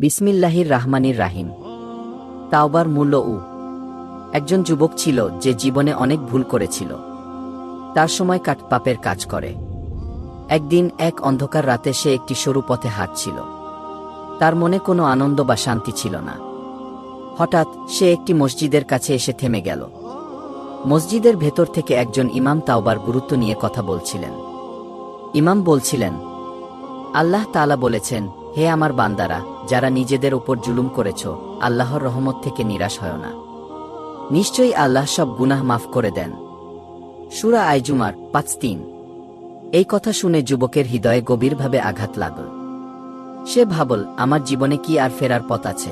বিসমিল্লাহির রাহমানির রাহিম। তাওবার মূল্য উ একজন যুবক ছিল যে জীবনে অনেক ভুল করেছিল। তার সময় কাট পাপের কাজ করে। একদিন এক অন্ধকার রাতে সে একটি সরু পথে হাঁটছিল। তার মনে কোনো আনন্দ বা শান্তি ছিল না। হঠাৎ সে একটি মসজিদের কাছে এসে থেমে গেল। মসজিদের ভেতর থেকে একজন ইমাম তাওবার গুরুত্ব নিয়ে কথা বলছিলেন। ইমাম বলছিলেন, আল্লাহ তাআলা বলেছেন হে আমার বান্দারা, যারা নিজেদের উপর জুলুম করেছ, আল্লাহর রহমত থেকে নিরাশ হয় না। নিশ্চয়ই আল্লাহ সব গুনাহ মাফ করে দেন। সুরা আইজুমার পাঁচ তিন। এই কথা শুনে যুবকের হৃদয়ে গভীরভাবে আঘাত লাগল। সে ভাবল, আমার জীবনে কি আর ফেরার পথ আছে?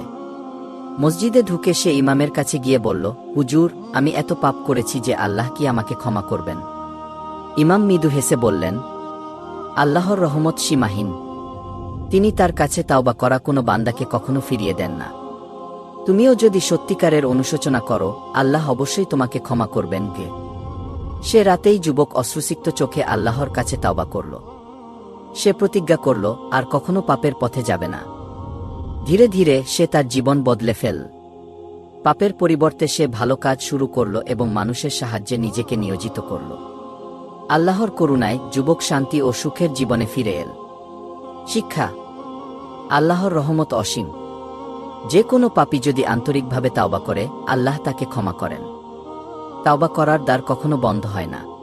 মসজিদে ঢুকে সে ইমামের কাছে গিয়ে বলল, হুজুর, আমি এত পাপ করেছি যে আল্লাহ কি আমাকে ক্ষমা করবেন? ইমাম মৃদু হেসে বললেন, আল্লাহর রহমত সীমাহীন। তিনি তার কাছে তাওবা করা কোনো বান্দাকে কখনো ফিরিয়ে দেন না। তুমিও যদি সত্যিকারের অনুশোচনা করো, আল্লাহ অবশ্যই তোমাকে ক্ষমা করবেন গে। সে রাতেই যুবক অশ্রুসিক্ত চোখে আল্লাহর কাছে তাওবা করল। সে প্রতিজ্ঞা করল, আর কখনো পাপের পথে যাবে না। ধীরে ধীরে সে তার জীবন বদলে ফেল। পাপের পরিবর্তে সে ভালো কাজ শুরু করল এবং মানুষের সাহায্যে নিজেকে নিয়োজিত করল। আল্লাহর করুণায় যুবক শান্তি ও সুখের জীবনে ফিরে এল। শিক্ষা, আল্লাহর রহমত অসীম। যে কোনো পাপি যদি আন্তরিকভাবে তাওবা করে, আল্লাহ তাকে ক্ষমা করেন। তাওবা করার দ্বার কখনো বন্ধ হয় না।